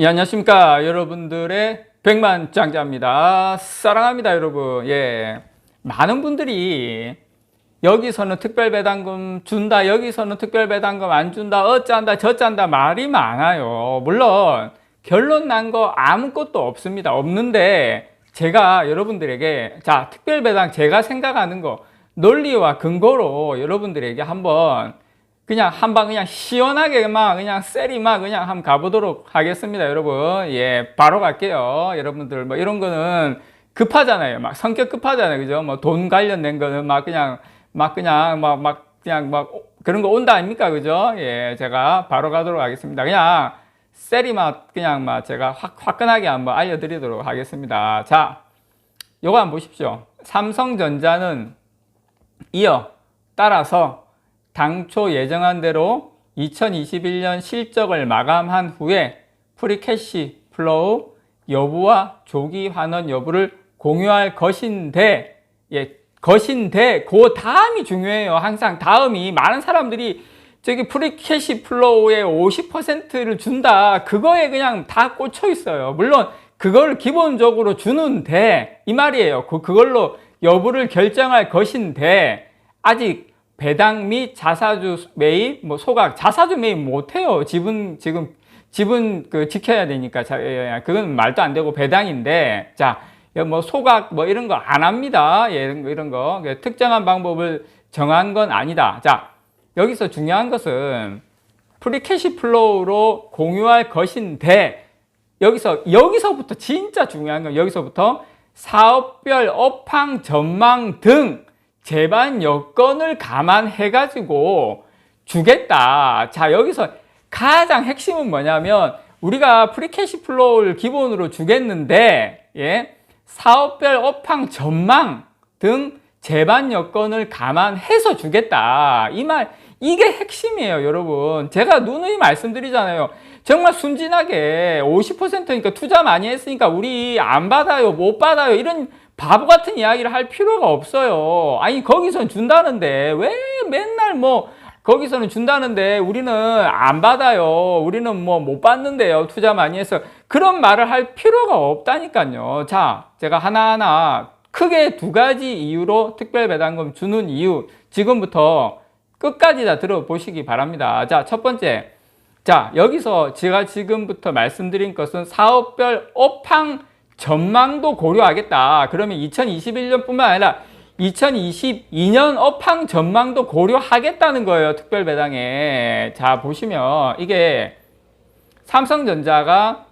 예, 안녕하십니까. 여러분들의 백만 장자입니다. 사랑합니다 여러분. 예. 많은 분들이 여기서는 특별배당금 준다 여기서는 특별배당금 안 준다 어짠다 저짠다 말이 많아요. 물론 결론 난 거 아무것도 없습니다. 없는데 제가 여러분들에게 자 특별배당 제가 생각하는 거 논리와 근거로 여러분들에게 한번 그냥 한방 그냥 시원하게 막 그냥 세리 막 그냥 한번 가보도록 하겠습니다 여러분. 예 바로 갈게요. 여러분들 뭐 이런 거는 급하잖아요. 막 성격 급하잖아요. 그죠? 뭐 돈 관련된 거는 막 그냥 막 그냥 막 막 그냥 막 그런 거 온다 아닙니까? 그죠? 예 제가 바로 가도록 하겠습니다. 그냥 세리 막 그냥 막 제가 확 화끈하게 한번 알려드리도록 하겠습니다. 자 요거 한번 보십시오. 삼성전자는 이어 따라서 당초 예정한 대로 2021년 실적을 마감한 후에 프리캐시 플로우 여부와 조기 환원 여부를 공유할 것인데 예 것인데 그 다음이 중요해요. 항상 다음이 많은 사람들이 저기 프리캐시 플로우의 50%를 준다. 그거에 그냥 다 꽂혀 있어요. 물론 그걸 기본적으로 주는데 이 말이에요. 그 그걸로 여부를 결정할 것인데 아직 배당 및 자사주 매입, 뭐 소각, 자사주 매입 못해요. 지분 지금 지분 그 지켜야 되니까 자, 예, 예, 그건 말도 안 되고 배당인데 자. 뭐 소각 뭐 이런 거 안 합니다. 예, 이런 거, 이런 거. 그 특정한 방법을 정한 건 아니다. 자, 여기서 중요한 것은 프리캐시 플로우로 공유할 것인데 여기서 여기서부터 진짜 중요한 건 여기서부터 사업별 업황 전망 등 재반 여건을 감안해 가지고 주겠다. 자, 여기서 가장 핵심은 뭐냐면 우리가 프리캐시 플로우를 기본으로 주겠는데 예. 사업별 업황 전망 등 재반 여건을 감안해서 주겠다. 이 말 이게 핵심이에요, 여러분. 제가 누누이 말씀드리잖아요. 정말 순진하게 50%니까 투자 많이 했으니까 우리 안 받아요, 못 받아요. 이런 바보 같은 이야기를 할 필요가 없어요. 아니, 거기선 준다는데 왜 맨날 뭐 거기서는 준다는데 우리는 안 받아요. 우리는 뭐 못 받는데요. 투자 많이 해서. 그런 말을 할 필요가 없다니까요. 자, 제가 하나하나 크게 두 가지 이유로 특별 배당금 주는 이유 지금부터 끝까지 다 들어보시기 바랍니다. 자, 첫 번째. 자, 여기서 제가 지금부터 말씀드린 것은 사업별 업황 전망도 고려하겠다. 그러면 2021년뿐만 아니라 2022년 업황 전망도 고려하겠다는 거예요. 특별 배당에. 자, 보시면 이게 삼성전자가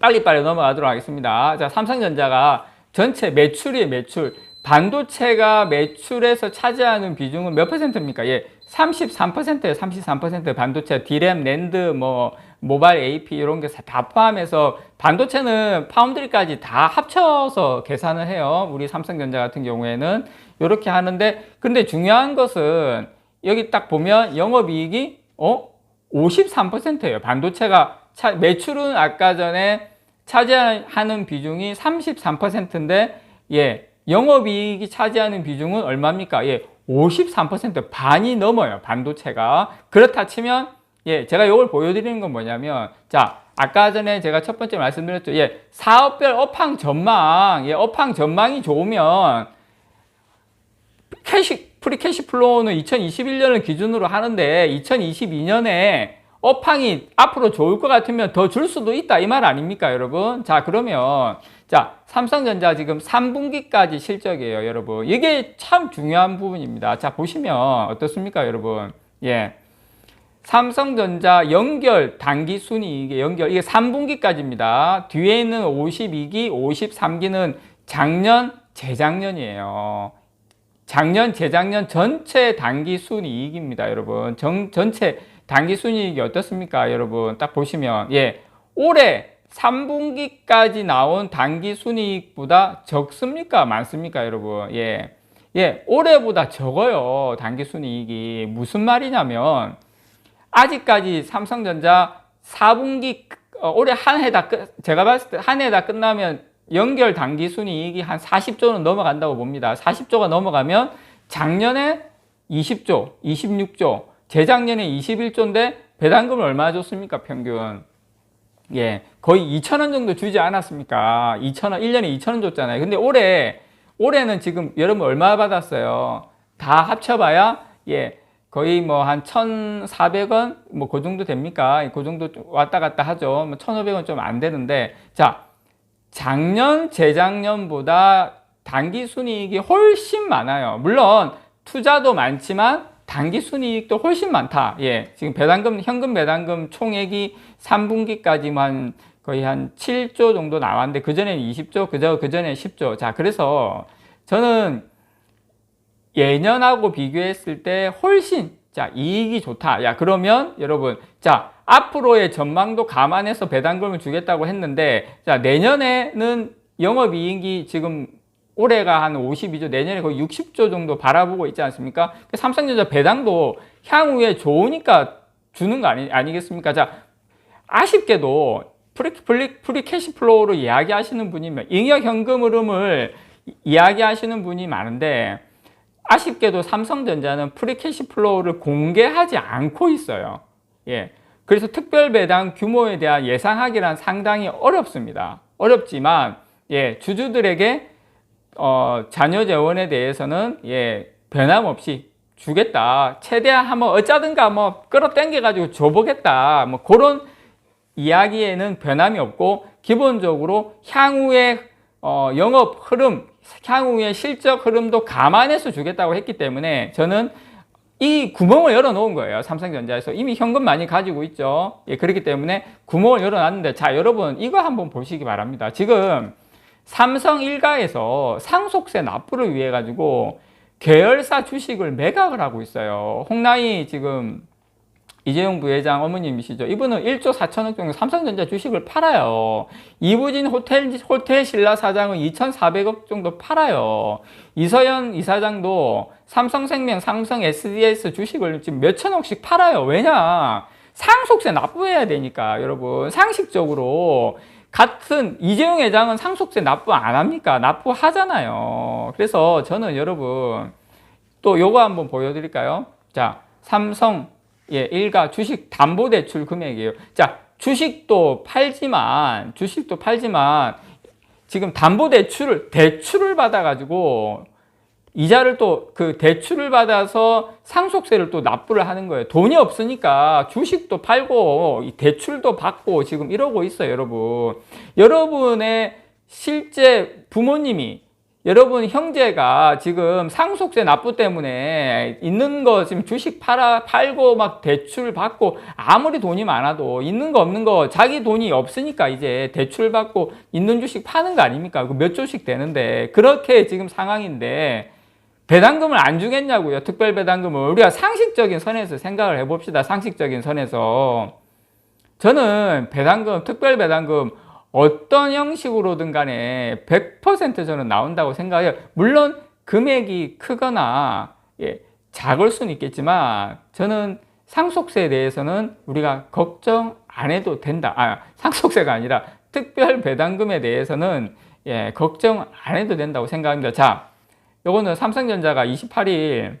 빨리빨리 넘어가도록 하겠습니다. 자, 삼성전자가 전체 매출이 매출. 반도체가 매출에서 차지하는 비중은 몇 퍼센트입니까? 예, 33%예요. 33% 반도체, 디램, 랜드, 뭐 모바일 AP 이런 게 다 포함해서 반도체는 파운드리까지 다 합쳐서 계산을 해요. 우리 삼성전자 같은 경우에는 이렇게 하는데 근데 중요한 것은 여기 딱 보면 영업이익이 어 53%예요. 반도체가 차, 매출은 아까 전에 차지하는 비중이 33%인데 예 영업이익이 차지하는 비중은 얼마입니까? 예, 53% 반이 넘어요. 반도체가. 그렇다 치면 예, 제가 이걸 보여드리는 건 뭐냐면 자, 아까 전에 제가 첫 번째 말씀드렸죠. 예, 사업별 업황 전망, 예, 업황 전망이 좋으면 캐시 프리 캐시 플로우는 2021년을 기준으로 하는데 2022년에 업황이 앞으로 좋을 것 같으면 더 줄 수도 있다. 이 말 아닙니까 여러분? 자 그러면 자 삼성전자 지금 3분기까지 실적이에요 여러분. 이게 참 중요한 부분입니다. 자 보시면 어떻습니까 여러분? 예 삼성전자 연결 단기 순이익의 연결 이게 3분기까지입니다 뒤에 있는 52기 53기는 작년 재작년이에요 작년 재작년 전체 단기 순이익입니다 여러분 전, 전체 단기 순이익이 어떻습니까? 여러분 딱 보시면 예 올해 3분기까지 나온 단기 순이익보다 적습니까? 많습니까? 여러분 예, 예 올해보다 적어요 단기 순이익이 무슨 말이냐면 아직까지 삼성전자 4분기 어, 올해 한 해다 제가 봤을 때 한 해다 끝나면 연결 단기 순이익이 한 40조는 넘어간다고 봅니다 40조가 넘어가면 작년에 20조 26조 재작년에 21조인데 배당금을 얼마 줬습니까? 평균 예, 거의 2,000원 정도 주지 않았습니까? 2,000원, 1년에 2,000원 줬잖아요. 근데 올해, 올해는 지금 여러분 얼마 받았어요? 다 합쳐 봐야, 예, 거의 뭐 한 1,400원? 뭐 그 정도 됩니까? 그 정도 왔다 갔다 하죠. 뭐 1,500원 좀 안 되는데, 자, 작년, 재작년보다 단기 순이익이 훨씬 많아요. 물론 투자도 많지만 단기 순이익도 훨씬 많다. 예, 지금 배당금, 현금 배당금 총액이 3분기까지만 거의 한 7조 정도 나왔는데 그 전에는 20조, 그저 그 전에 10조. 자, 그래서 저는 예년하고 비교했을 때 훨씬 자, 이익이 좋다. 야, 그러면 여러분, 자, 앞으로의 전망도 감안해서 배당금을 주겠다고 했는데 자, 내년에는 영업 이익이 지금 올해가 한 52조, 내년에 거의 60조 정도 바라보고 있지 않습니까? 그 삼성전자 배당도 향후에 좋으니까 주는 거 아니, 아니겠습니까? 자, 아쉽게도 프리, 프리, 프리 캐시 플로우로 이야기하시는 분이면 잉여 현금 흐름을 이- 이야기하시는 분이 많은데 아쉽게도 삼성전자는 프리 캐시 플로우를 공개하지 않고 있어요. 예. 그래서 특별 배당 규모에 대한 예상하기란 상당히 어렵습니다. 어렵지만 예, 주주들에게 어, 자녀 재원에 대해서는 예, 변함없이 주겠다. 최대한 한번 어쩌든가 뭐 끌어당겨 가지고 줘 보겠다. 뭐 그런 이야기에는 변함이 없고 기본적으로 향후의 어, 영업 흐름, 향후의 실적 흐름도 감안해서 주겠다고 했기 때문에 저는 이 구멍을 열어놓은 거예요. 삼성전자에서 이미 현금 많이 가지고 있죠. 예, 그렇기 때문에 구멍을 열어놨는데 자 여러분 이거 한번 보시기 바랍니다. 지금 삼성 일가에서 상속세 납부를 위해 가지고 계열사 주식을 매각을 하고 있어요. 홍나희 지금 이재용 부회장 어머님이시죠. 이분은 1조 4천억 정도 삼성전자 주식을 팔아요. 이부진 호텔, 호텔 신라 사장은 2,400억 정도 팔아요. 이서연 이사장도 삼성생명, 삼성 SDS 주식을 지금 몇천억씩 팔아요. 왜냐? 상속세 납부해야 되니까, 여러분. 상식적으로. 같은 이재용 회장은 상속세 납부 안 합니까? 납부하잖아요. 그래서 저는 여러분 또 요거 한번 보여드릴까요? 자, 삼성 예, 일가 주식 담보 대출 금액이에요. 자, 주식도 팔지만 주식도 팔지만 지금 담보 대출을 대출을 받아 가지고 이자를 또 그 대출을 받아서 상속세를 또 납부를 하는 거예요. 돈이 없으니까 주식도 팔고 이 대출도 받고 지금 이러고 있어요, 여러분. 여러분의 실제 부모님이 여러분 형제가 지금 상속세 납부 때문에 있는 거 지금 주식 팔아 팔고 막 대출 받고 아무리 돈이 많아도 있는 거 없는 거 자기 돈이 없으니까 이제 대출 받고 있는 주식 파는 거 아닙니까? 그 몇 조씩 되는데 그렇게 지금 상황인데 배당금을 안 주겠냐고요. 특별 배당금을 우리가 상식적인 선에서 생각을 해봅시다. 상식적인 선에서 저는 배당금, 특별 배당금 어떤 형식으로든 간에 100% 저는 나온다고 생각해요. 물론 금액이 크거나 예, 작을 수는 있겠지만 저는 상속세에 대해서는 우리가 걱정 안 해도 된다. 아, 상속세가 아니라 특별 배당금에 대해서는 예, 걱정 안 해도 된다고 생각합니다. 자, 요거는 삼성전자가 28일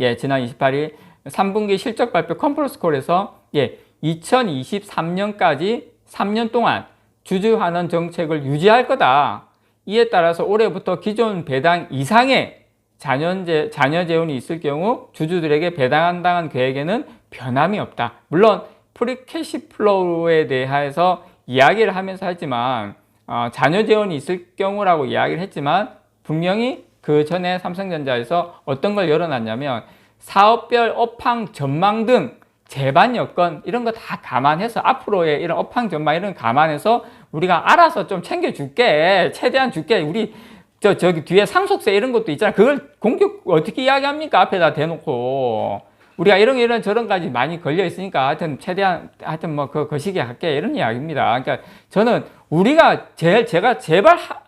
예, 지난 28일 3분기 실적 발표 컨퍼런스 콜에서 예, 2023년까지 3년 동안 주주 환원 정책을 유지할 거다. 이에 따라서 올해부터 기존 배당 이상의 자녀재, 자녀 재원이 있을 경우 주주들에게 배당한다는 계획에는 변함이 없다. 물론 프리캐시 플로우에 대해서 이야기를 하면서 하지만 어, 자녀 재원이 있을 경우라고 이야기를 했지만 분명히 그 전에 삼성전자에서 어떤 걸 열어놨냐면 사업별 업황 전망 등 재반 여건 이런 거 다 감안해서 앞으로의 이런 업황 전망 이런 거 감안해서 우리가 알아서 좀 챙겨줄게. 최대한 줄게. 우리 저 저기 뒤에 상속세 이런 것도 있잖아. 그걸 공격 어떻게 이야기합니까? 앞에다 대놓고. 우리가 이런 이런 저런까지 많이 걸려 있으니까 하여튼 최대한 하여튼 뭐 그 거시기 할게. 이런 이야기입니다. 그러니까 저는 우리가 제일 제가 제발 하,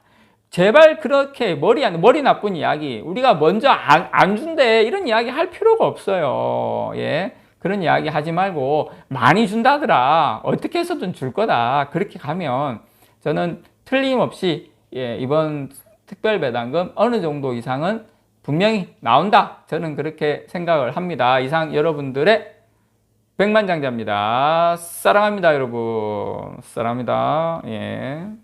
제발 그렇게 머리 안 머리 나쁜 이야기. 우리가 먼저 안, 안 준대. 이런 이야기 할 필요가 없어요. 예 그런 이야기 하지 말고 많이 준다더라 어떻게 해서든 줄 거다 그렇게 가면 저는 틀림없이 예 이번 특별 배당금 어느 정도 이상은 분명히 나온다 저는 그렇게 생각을 합니다 이상 여러분들의 백만장자입니다. 사랑합니다, 여러분. 사랑합니다. 예.